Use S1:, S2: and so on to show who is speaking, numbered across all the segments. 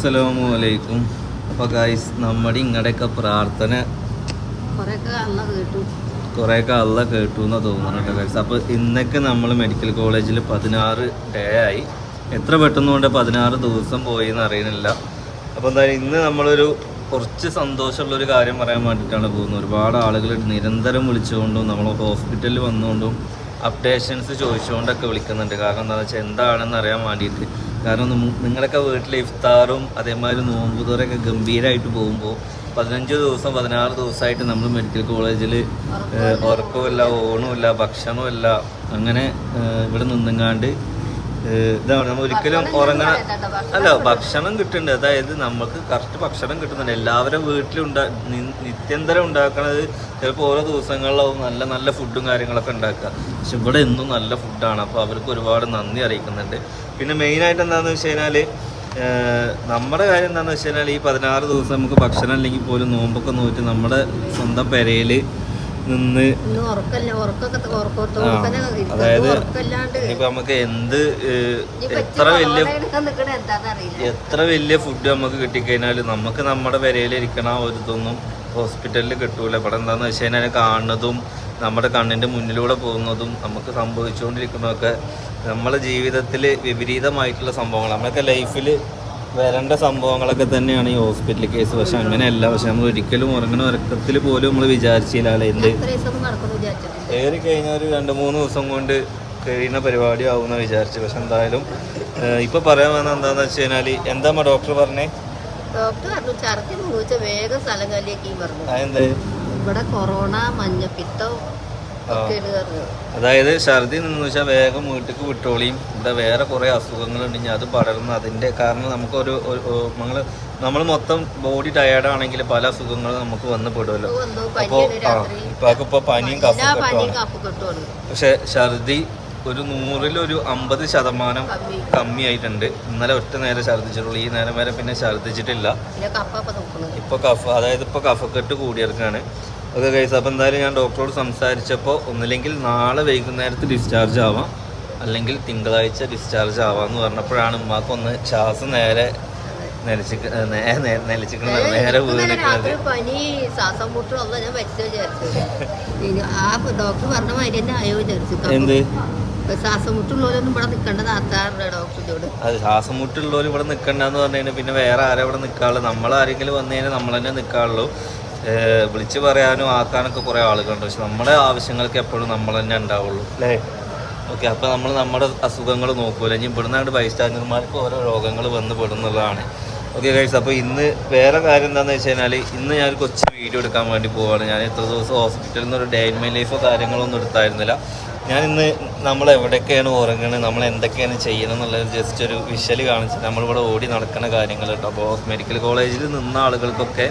S1: അസ്സലാമു അലൈക്കും. അപ്പോൾ ഗായ്സ് നമ്മുടെ ഇങ്ങടെയൊക്കെ പ്രാർത്ഥന
S2: കുറെയൊക്കെ
S1: അല്ല കേട്ടു. എന്ന് തോന്നുന്നുണ്ട് ഗായ്സ് അപ്പോൾ ഇന്നൊക്കെ നമ്മൾ മെഡിക്കൽ കോളേജിൽ പതിനാറ് ഡേ ആയി. എത്ര പെട്ടെന്ന് കൊണ്ട് പതിനാറ് ദിവസം പോയി എന്ന് അറിയണില്ല. അപ്പോൾ എന്തായാലും ഇന്ന് നമ്മളൊരു കുറച്ച് സന്തോഷമുള്ളൊരു കാര്യം പറയാൻ വേണ്ടിയിട്ടാണ് പോകുന്നത്. ഒരുപാട് ആളുകൾ നിരന്തരം വിളിച്ചുകൊണ്ടും നമ്മൾ ഹോസ്പിറ്റലിൽ വന്നുകൊണ്ടും അപ്ഡേഷൻസ് ചോദിച്ചുകൊണ്ടൊക്കെ വിളിക്കുന്നുണ്ട്. കാരണം എന്താണെന്ന് വെച്ചാൽ എന്താണെന്ന് അറിയാൻ വേണ്ടിയിട്ട് കാരണം നിങ്ങളൊക്കെ വീട്ടിൽ ഇഫ്താറും അതേമാതിരി നോമ്പുതോറൊക്കെ ഗംഭീരമായിട്ട് പോകുമ്പോൾ പതിനഞ്ച് ദിവസം പതിനാറ് ദിവസമായിട്ട് നമ്മൾ മെഡിക്കൽ കോളേജിൽ ഉറക്കമില്ല ഓണമില്ല ഭക്ഷണമില്ല അങ്ങനെ ഇവിടെ നിന്നെങ്ങാണ്ട് ഇതാണ് നമ്മൾ ഒരിക്കലും ഉറങ്ങണ അല്ല ഭക്ഷണം കിട്ടുന്നുണ്ട് അതായത് നമുക്ക് കറക്റ്റ് ഭക്ഷണം കിട്ടുന്നുണ്ട്. എല്ലാവരും വീട്ടിലുണ്ടാ നിത്യന്തരം ഉണ്ടാക്കണത് ചിലപ്പോൾ ഓരോ ദിവസങ്ങളിലാവും നല്ല നല്ല ഫുഡും കാര്യങ്ങളൊക്കെ ഉണ്ടാക്കുക. പക്ഷെ ഇവിടെ എന്നും നല്ല ഫുഡാണ് അപ്പോൾ അവർക്ക് ഒരുപാട് നന്ദി അറിയിക്കുന്നുണ്ട്. പിന്നെ മെയിനായിട്ട് എന്താണെന്ന് വെച്ച് കഴിഞ്ഞാൽ നമ്മുടെ കാര്യം എന്താണെന്ന് വെച്ച് കഴിഞ്ഞാൽ ഈ പതിനാറ് ദിവസം നമുക്ക് ഭക്ഷണം അല്ലെങ്കിൽ പോലും നോമ്പൊക്കെ നോക്കി നമ്മുടെ സ്വന്തം പെരയിൽ നിന്ന് അതായത് നമുക്ക് എന്ത് എത്ര വലിയ എത്ര വലിയ ഫുഡ് നമുക്ക് കിട്ടിക്കഴിഞ്ഞാലും നമുക്ക് നമ്മുടെ വരയിലിരിക്കണ ഒരു ഇതൊന്നും ഹോസ്പിറ്റലിൽ കിട്ടൂല. ഇവിടെ എന്താന്ന് വെച്ച് കഴിഞ്ഞാൽ കാണുന്നതും നമ്മുടെ കണ്ണിന്റെ മുന്നിലൂടെ പോകുന്നതും നമുക്ക് സംഭവിച്ചുകൊണ്ടിരിക്കുന്നതൊക്കെ നമ്മളെ ജീവിതത്തിൽ വിപരീതമായിട്ടുള്ള സംഭവങ്ങൾ നമ്മളൊക്കെ ലൈഫിൽ വരേണ്ട സംഭവങ്ങളൊക്കെ തന്നെയാണ് ഈ ഹോസ്പിറ്റൽ കേസ് പക്ഷെ അങ്ങനെയല്ല. പക്ഷെ നമ്മൾ ഒരിക്കലും ഉറങ്ങണ ഉറക്കത്തിൽ പോലും നമ്മൾ വിചാരിച്ചില്ല എന്ത്? ഏറി കഴിഞ്ഞ ഒരു രണ്ട് മൂന്ന് ദിവസം കൊണ്ട് കഴിയുന്ന പരിപാടി ആവുമെന്ന് വിചാരിച്ചു. പക്ഷെ എന്തായാലും ഇപ്പൊ പറയാൻ വന്ന എന്താന്ന് വെച്ച് കഴിഞ്ഞാൽ എന്താ ഡോക്ടർ പറഞ്ഞേ?
S2: ഡോക്ടർ പറഞ്ഞു ഛർദി വേഗം സ്ഥലം കല്ലിയേക്ക് പറഞ്ഞു. ഇവിടെ കൊറോണ മഞ്ഞപ്പിത്തം
S1: അതായത് ഛർദി നിന്ന് വെച്ചാൽ വേഗം വീട്ടിലേക്ക് വിട്ടോളിയും. ഇവിടെ വേറെ കുറേ അസുഖങ്ങളുണ്ടെങ്കിൽ അത് പടർന്ന് അതിന്റെ കാരണം നമുക്കൊരു നമ്മൾ നമ്മൾ മൊത്തം ബോഡി ടയേർഡാണെങ്കിൽ പല അസുഖങ്ങളും നമുക്ക് വന്ന് പെടുമല്ലോ
S2: ഇപ്പൊ
S1: അപ്പോൾ ഇപ്പൊക്കെ ഇപ്പോൾ പനിയും
S2: കഫക്കെട്ടുമാണ്.
S1: പക്ഷെ ഛർദി ഒരു നൂറിലൊരു അമ്പത് ശതമാനം കമ്മിയായിട്ടുണ്ട്. ഇന്നലെ ഒറ്റ നേരം ഛർദ്ദിച്ചിട്ടുള്ളൂ ഈ നേരം വരെ പിന്നെ ഛർദ്ദിച്ചിട്ടില്ല
S2: നോക്കുന്നത്
S1: ഇപ്പോൾ കഫ അതായത് ഇപ്പോൾ കഫക്കെട്ട് കൂടിയെടുക്കുകയാണ് ഓക്കെ കൈസ് അപ്പോൾ എന്തായാലും ഞാൻ ഡോക്ടറോട് സംസാരിച്ചപ്പോൾ ഒന്നില്ലെങ്കിൽ നാളെ വൈകുന്നേരത്ത് ഡിസ്ചാർജ് ആവാം. അല്ലെങ്കിൽ തിങ്കളാഴ്ച ഡിസ്ചാർജ് ആവാന്ന് പറഞ്ഞപ്പോഴാണ് ഉമ്മാക്കൊന്ന് ശ്വാസം നേരെ നിലച്ചിക്ക് നിലച്ചിക്കുന്നത് നേരെ വീണിക്കുന്നത്
S2: പനി ശ്വാസം ഞാൻ മരിച്ചു വിചാരിച്ചു. ഇനി ആ ഡോക്ടർ പറഞ്ഞ മാതിരി തന്നെ ആയോ വിചാരിച്ചു.
S1: എന്ത്?
S2: ശ്വാസം മുട്ടുള്ളവരൊന്നും ഇവിടെ നിൽക്കേണ്ട താത്താറുണ്ട് ഡോക്ടറിനോട്?
S1: അത് ശ്വാസം മുട്ടുള്ളവർ ഇവിടെ നിൽക്കണ്ടെന്ന് പറഞ്ഞു കഴിഞ്ഞാൽ പിന്നെ വേറെ ആരും ഇവിടെ നിൽക്കാറുള്ളൂ നമ്മൾ ആരെങ്കിലും വന്നു കഴിഞ്ഞാൽ നമ്മൾ തന്നെ നിൽക്കാറുള്ളൂ വിളിച്ച് പറയാനും ആക്കാനൊക്കെ കുറേ ആളുകളുണ്ട്. പക്ഷെ നമ്മുടെ ആവശ്യങ്ങൾക്ക് എപ്പോഴും നമ്മൾ തന്നെ ഉണ്ടാവുള്ളൂ. അല്ലേ ഓക്കെ അപ്പോൾ നമ്മൾ നമ്മുടെ അസുഖങ്ങൾ നോക്കൂല. ഇനി ഇവിടുന്നാണ്ട് ബൈസ്റ്റാൻഡർമാർക്ക് ഓരോ രോഗങ്ങൾ വന്ന് പെടുന്നുള്ളതാണ്. ഓക്കെ കഴിച്ചു അപ്പോൾ ഇന്ന് വേറെ കാര്യം എന്താണെന്ന് വെച്ച് കഴിഞ്ഞാൽ ഇന്ന് ഞാൻ കൊച്ചു വീഡിയോ എടുക്കാൻ വേണ്ടി പോവാണ്. ഞാൻ എത്ര ദിവസം ഹോസ്പിറ്റലിൽ നിന്ന് ഒരു ഡേ ഇൻ മൈ ലൈഫോ കാര്യങ്ങളൊന്നും എടുത്തായിരുന്നില്ല. ഞാൻ ഇന്ന് നമ്മൾ എവിടെയൊക്കെയാണ് ഉറങ്ങുന്നത് നമ്മൾ എന്തൊക്കെയാണ് ചെയ്യണം എന്നുള്ളത് ജസ്റ്റ് ഒരു വിഷ്വൽ കാണിച്ചിട്ട് നമ്മളിവിടെ ഓടി നടക്കുന്ന കാര്യങ്ങൾ കേട്ടോ. അപ്പോൾ മെഡിക്കൽ കോളേജിൽ നിന്ന ആളുകൾക്കൊക്കെ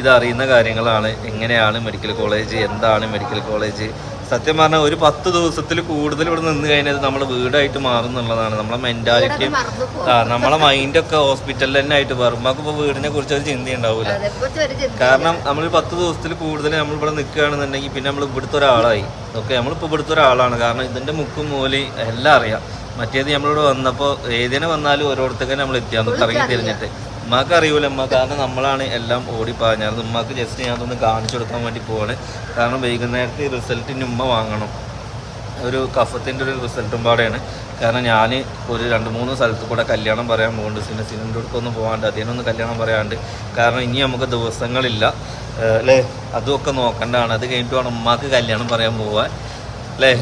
S1: ഇതറിയുന്ന കാര്യങ്ങളാണ്. എങ്ങനെയാണ് മെഡിക്കൽ കോളേജ് എന്താണ് മെഡിക്കൽ കോളേജ് സത്യം പറഞ്ഞാൽ ഒരു പത്ത് ദിവസത്തിൽ കൂടുതൽ ഇവിടെ നിന്ന് കഴിഞ്ഞാൽ നമ്മൾ വീടായിട്ട് മാറുന്നുള്ളതാണ് നമ്മളെ മെന്റാലിറ്റിയും
S2: മറന്നു
S1: ആ നമ്മളെ മൈൻഡൊക്കെ ഹോസ്പിറ്റലിൽ തന്നെ ആയിട്ട് മാറും. നമുക്ക് ഇപ്പോൾ വീടിനെ കുറിച്ച് ഒരു ചിന്ത ഉണ്ടാവില്ല കാരണം നമ്മൾ പത്ത് ദിവസത്തിൽ കൂടുതൽ നമ്മൾ ഇവിടെ നിൽക്കുകയാണെന്നുണ്ടെങ്കിൽ പിന്നെ നമ്മൾ ഇവിടുത്തെ ഒരാളായി. ഓക്കെ നമ്മളിപ്പോൾ ഇവിടുത്തെ ഒരാളാണ്. കാരണം ഇതിന്റെ മുക്കും മൂലയും എല്ലാം അറിയാം. മറ്റേത് നമ്മളിവിടെ വന്നപ്പോൾ ഏതിനെ വന്നാലും ഓരോരുത്തർക്കും നമ്മൾ എത്തിയാന്ന് ഇറങ്ങി തിരിഞ്ഞിട്ട്. ഉമ്മാക്ക് അറിയൂല ഉമ്മ. കാരണം നമ്മളാണ് എല്ലാം ഓടി പറഞ്ഞത് ഉമ്മാക്ക് ജസ്റ്റ് ഞാൻ അതൊന്ന് കാണിച്ചു കൊടുക്കാൻ വേണ്ടി പോവാണ്. കാരണം വൈകുന്നേരത്തെ റിസൾട്ടിന് ഉമ്മ വാങ്ങണം. ഒരു കഫത്തിന്റെ ഒരു റിസൾട്ടും പാടെയാണ്. കാരണം ഞാൻ ഒരു രണ്ട് മൂന്ന് സ്ഥലത്ത് കൂടെ കല്യാണം പറയാൻ പോകുന്നുണ്ട് സിനിമ സിനിമന്റെ അടുക്കൊന്നും പോകാണ്ട് അതിനൊന്നും കല്യാണം പറയാണ്ട്. കാരണം ഇനി നമുക്ക് ദിവസങ്ങളില്ല. അല്ലേ? അതുമൊക്കെ നോക്കേണ്ടതാണ് അത് കഴിഞ്ഞിട്ട് വേണം ഉമ്മാക്ക് കല്യാണം പറയാൻ പോവാൻ. അല്ലേ?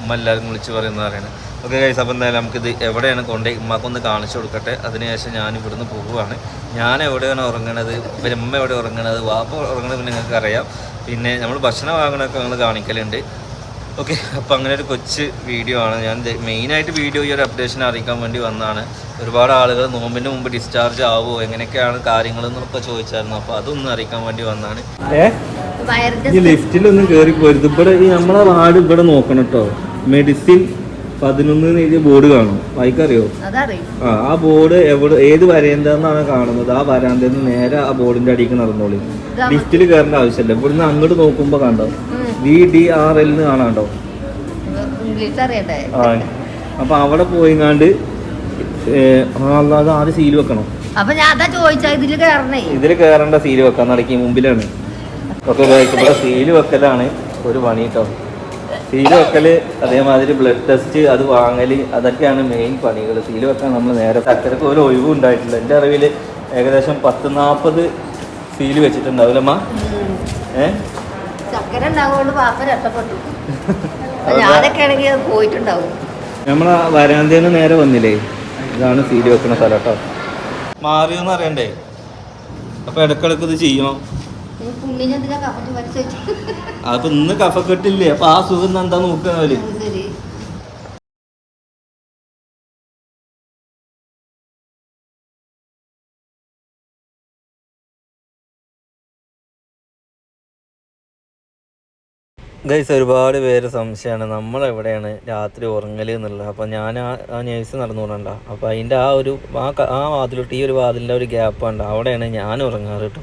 S2: ഉമ്മ എല്ലാവർക്കും വിളിച്ചു
S1: പറയുന്ന പറയുന്നത് ഓക്കെ കഴിച്ച് അപ്പോൾ എന്തായാലും നമുക്കിത് എവിടെയാണ് കൊണ്ടുപോയി ഉമ്മാക്കൊന്ന് കാണിച്ചു കൊടുക്കട്ടെ. അതിനുശേഷം ഞാൻ ഇവിടുന്ന് പോവുകയാണ്. ഞാൻ എവിടെയാണ് ഉറങ്ങണത്? പിന്നെ ഉമ്മ എവിടെ ഉറങ്ങണത്? വാപ്പ ഉറങ്ങണത് പിന്നെ നിങ്ങൾക്ക് അറിയാം. പിന്നെ നമ്മൾ ഭക്ഷണം വാങ്ങണമൊക്കെ ഞങ്ങൾ കാണിക്കലുണ്ട്. ഓക്കെ അപ്പോൾ അങ്ങനെ ഒരു കൊച്ച് വീഡിയോ ആണ്. ഞാൻ മെയിനായിട്ട് വീഡിയോ ഈ ഒരു അപ്ഡേഷൻ അറിയിക്കാൻ വേണ്ടി വന്നതാണ്. ഒരുപാട് ആളുകൾ നോമ്പിന് മുമ്പ് ഡിസ്ചാർജ് ആവുമോ എങ്ങനെയൊക്കെയാണ് കാര്യങ്ങൾ എന്നൊക്കെ ചോദിച്ചായിരുന്നു. അപ്പോൾ അതൊന്നും അറിയിക്കാൻ വേണ്ടി വന്നതാണ്. ഈ ലിഫ്റ്റിലൊന്നും കയറി പോരുത് ഇവിടെ ഈ നമ്മളെ വാർഡ് ഇവിടെ നോക്കണം കേട്ടോ മെഡിസിൻ പതിനൊന്ന് എഴുതിയ ബോർഡ് കാണും. വായിക്കറിയോ? ആ ആ ബോർഡ് എവിടെ ഏത് വരേണ്ടതെന്നാണ് കാണുന്നത്? ആ വരാന്തയിൽ നിന്ന് നേരെ ആ ബോർഡിന്റെ അടിക്ക് നടന്നോളി. ലിസ്റ്റിൽ കയറേണ്ട ആവശ്യമില്ല. ഇവിടുന്ന് അങ്ങോട്ട് നോക്കുമ്പോ കണ്ടോ? വി ഡി ആർ എൽ എന്ന് കാണാണ്ടോ? ആ. അപ്പൊ അവിടെ പോയിങ്ങാണ്ട് അല്ലാതെ ആദ്യം സീൽ വെക്കണം.
S2: അപ്പൊ ഞാൻ അതാ ചോദിച്ചാ ഇതിൽ കയറണേ.
S1: സീൽ കയറേണ്ട സീൽ വെക്കാൻ നടക്കി മുമ്പിലാണ്. ഒക്കെ സീൽ വെക്കലാണ് ഒരു പണി കേട്ടോ സീൽ വെക്കൽ അതേമാതിരി ബ്ലഡ് ടെസ്റ്റ് അത് വാങ്ങൽ അതൊക്കെയാണ് മെയിൻ പണികൾ സീൽ വെക്കാൻ നമ്മൾ നേരെ അക്കരക്ക് ഒരു ഒഴിവും ഉണ്ടായിട്ടില്ല. എന്റെ അറിവിൽ ഏകദേശം പത്ത് നാൽപ്പത് സീൽ വെച്ചിട്ടുണ്ടാവില്ലമ്മ ഏ?
S2: ചക്കര ഉണ്ടാവുകൊണ്ട് പാപ്പ രക്ഷപ്പെട്ടു. അപ്പൊ ഞാനൊക്കെ ആണെങ്കിൽ പോയിട്ടുണ്ടാവും.
S1: നമ്മൾ നേരെ വന്നില്ലേ? ഇതാണ് സീൽ വെക്കുന്ന സ്ഥലം കേട്ടോ മാറിയെന്ന് അറിയണ്ടേ? അപ്പൊ ഇടക്കിടക്ക് ഇത് ചെയ്യണം. അപ്പൊ ഇന്ന് കഫക്കെട്ടില്ലേ? അപ്പൊ ആ സുഖം എന്താ നോക്കുന്നവര്
S2: ശരി.
S1: ഗൈസ് ഒരുപാട് പേര് സംശയമാണ്. നമ്മളെവിടെയാണ് രാത്രി ഉറങ്ങൽ എന്നുള്ളത്. അപ്പോൾ ഞാൻ ആ ആ നേഴ്സ് നടന്നുകൊണ്ടണ്ട അപ്പോൾ അതിന്റെ ആ ഒരു ആ ആ വാതിലോട്ട് ഈ ഒരു വാതിലിന്റെ ഒരു ഗ്യാപ്പ് ഉണ്ട് അവിടെയാണ് ഞാൻ ഉറങ്ങാറ് കേട്ടോ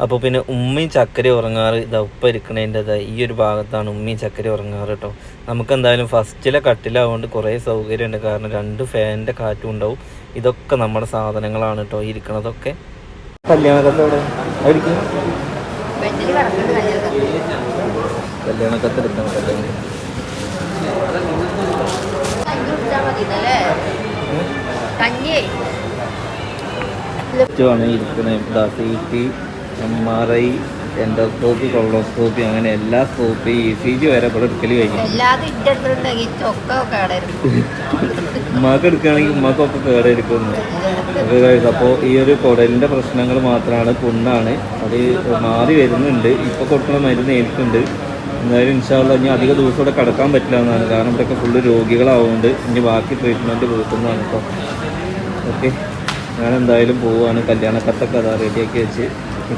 S1: അപ്പോൾ പിന്നെ ഉമ്മയും ചക്കര ഉറങ്ങാറ് ഇതാ ഉപ്പ ഇരിക്കണേന്റെ ഈ ഒരു ഭാഗത്താണ് ഉമ്മയും ചക്കര ഉറങ്ങാറ് കേട്ടോ നമുക്ക് എന്തായാലും ഫസ്റ്റിലെ കട്ടിലാവുകൊണ്ട് കുറേ സൗകര്യമുണ്ട് കാരണം രണ്ട് ഫാനിന്റെ കാറ്റും ഉണ്ടാവും. ഇതൊക്കെ നമ്മുടെ സാധനങ്ങളാണ് കേട്ടോ ഇരിക്കണതൊക്കെ. കല്യാണക്കത്തോടെ
S2: ബെഞ്ചിൽ കിടക്കുന്നുണ്ട് കല്യാണം
S1: കല്യാണക്കത്തെടുക്കണം കല്യാണം M R I endoscopy colonoscopy അങ്ങനെ എല്ലാ സ്കോപ്പി ഇ സി ജി വരെ ഇവിടെ എടുക്കൽ കഴിഞ്ഞു.
S2: എല്ലാതും എടുക്കുകയാണെങ്കിൽ എടുക്കുന്നുണ്ട്
S1: ഉമ്മാക്ക് ഉമ്മാക്കൊക്കെ കേടായിരിക്കുന്നു അപ്പോൾ ഈ ഒരു കുടലിന്റെ പ്രശ്നങ്ങൾ മാത്രമാണ് പുണ്ണാണ് അത് മാറി വരുന്നുണ്ട്. ഇപ്പോൾ കൊടുക്കുന്ന മരുന്ന് ഏൽക്കുന്നുണ്ട് എന്തായാലും ഇൻഷാല്ല ഇനി അധിക ദിവസം ഇവിടെ കിടക്കാൻ പറ്റില്ല എന്നാണ്. കാരണം ഇവിടെയൊക്കെ ഫുള്ള് രോഗികളാവുകൊണ്ട് ഇനി ബാക്കി ട്രീറ്റ്മെന്റ് വീട്ടുന്നതാണ് കേട്ടോ ഓക്കെ ഞാൻ എന്തായാലും പോവുകയാണ് കല്യാണക്കത്തൊക്കെ അതാ റെഡിയാക്കി വെച്ച്.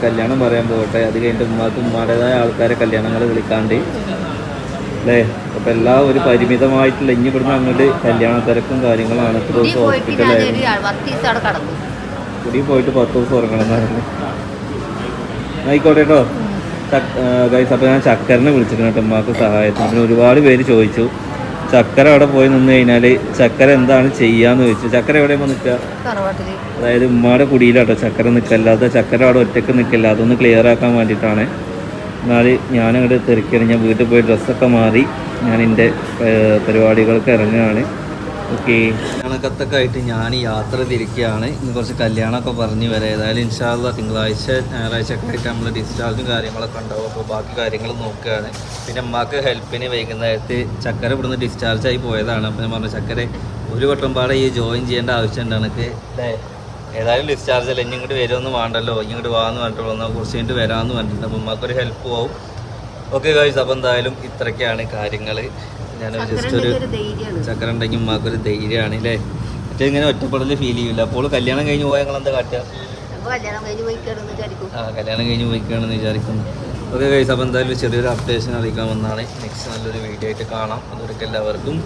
S1: കല്യാണം പറയാൻ പോകട്ടെ. അത് കഴിഞ്ഞിട്ട് ഉമ്മാക്ക് ഉമ്മാരുടേതായ ആൾക്കാരെ കല്യാണങ്ങൾ വിളിക്കാണ്ട്. അല്ലേ അപ്പം എല്ലാ ഒരു പരിമിതമായിട്ടുള്ള ഇനി ഇവിടുന്ന് അങ്ങോട്ട് കല്യാണ തിരക്കും കാര്യങ്ങളാണ്. ഇത്ര
S2: കുടി
S1: ദിവസം ഹോസ്പിറ്റലായിരുന്നു കുടി പോയിട്ട് പത്ത് ദിവസം ഉറങ്ങണം എന്നായിരുന്നു. ആയിക്കോട്ടെ കേട്ടോ ഗൈസ് അപ്പോൾ ഞാൻ ചക്കരനെ വിളിച്ചിട്ടുണ്ട് കേട്ടോ ഉമ്മാക്ക് സഹായത്തിന്. പിന്നെ ഒരുപാട് പേര് ചോദിച്ചു. ചക്കര അവിടെ പോയി നിന്ന് കഴിഞ്ഞാൽ ചക്കര എന്താണ് ചെയ്യാന്ന് ചോദിച്ചു. ചക്കര എവിടെയാണ് നിൽക്കുക? അതായത് ഉമ്മയുടെ കുടിയിലാട്ടോ ചക്കര നിൽക്കല്ലാതെ. ചക്കര അവിടെ ഒറ്റയ്ക്ക് നിൽക്കില്ല. അതൊന്ന് ക്ലിയർ ആക്കാൻ വേണ്ടിയിട്ടാണ്. എന്നാൽ ഞാനങ്ങോട്ട് തിരക്കിയാണ് ഞാൻ വീട്ടിൽ പോയി ഡ്രസ്സൊക്കെ മാറി. ഞാൻ എന്റെ പരിപാടികൾക്ക് ഇറങ്ങുകയാണ്. ഓക്കെ. കല്യാണക്കത്തൊക്കെ ആയിട്ട് ഞാൻ യാത്ര തിരിക്കുകയാണ്. ഇന്ന് കുറച്ച് കല്യാണമൊക്കെ പറഞ്ഞു വരെ. ഏതായാലും ഇൻഷാല്ല തിങ്കളാഴ്ച ഞായറാഴ്ച ഒക്കെ ആയിട്ട് നമ്മൾ ഡിസ്ചാർജും കാര്യങ്ങളൊക്കെ ഉണ്ടാവും. അപ്പോൾ ബാക്കി കാര്യങ്ങൾ നോക്കുകയാണ്. പിന്നെ അമ്മയ്ക്ക് ഹെൽപ്പിന് വൈകുന്നേരത്ത് ചക്കര ഇവിടുന്ന് ഡിസ്ചാർജ് ആയി പോയതാണ്. അപ്പോൾ ഞാൻ പറഞ്ഞു ചക്കര ഒരു വട്ടം പാടെ ഈ ജോയിൻ ചെയ്യേണ്ട ആവശ്യമുണ്ട് എനിക്ക് ഏതായാലും ഡിസ്ചാർജ് അല്ല? ഇങ്ങോട്ട് വരുമെന്ന് വേണ്ടല്ലോ. ഇങ്ങോട്ട് വാന്ന് പറഞ്ഞിട്ടുള്ളൂ. എന്നാൽ കുറച്ച് കഴിഞ്ഞിട്ട് വരാമെന്ന് പറഞ്ഞിട്ടുണ്ട്. അപ്പം അമ്മക്കൊരു ഹെൽപ്പ് ആവും ഓക്കെ കാഴ്ച അപ്പോൾ എന്തായാലും ഇത്രയൊക്കെയാണ് കാര്യങ്ങൾ ഞാൻ ജസ്റ്റ് ഒരു ചക്കര ഉണ്ടെങ്കിൽ ഉമ്മാക്കൊരു ധൈര്യമാണ് അല്ലേ മറ്റേ ഇങ്ങനെ ഒറ്റപ്പെടൽ ഫീൽ ചെയ്യില്ല അപ്പോൾ കല്യാണം കഴിഞ്ഞ് പോയാൽ ഞങ്ങൾ എന്താ കാട്ടുക ആ കല്യാണം കഴിഞ്ഞ് പോയിക്കാണെന്ന് വിചാരിക്കുന്നു ഓക്കെ ഗൈസ് അപ്പോൾ എന്തായാലും ചെറിയൊരു അപ്ഡേഷൻ അറിയിക്കാൻ വന്നാണ് നെക്സ്റ്റ് നല്ലൊരു വീഡിയോ ആയിട്ട് കാണാം. അതുവരെയൊക്കെ എല്ലാവർക്കും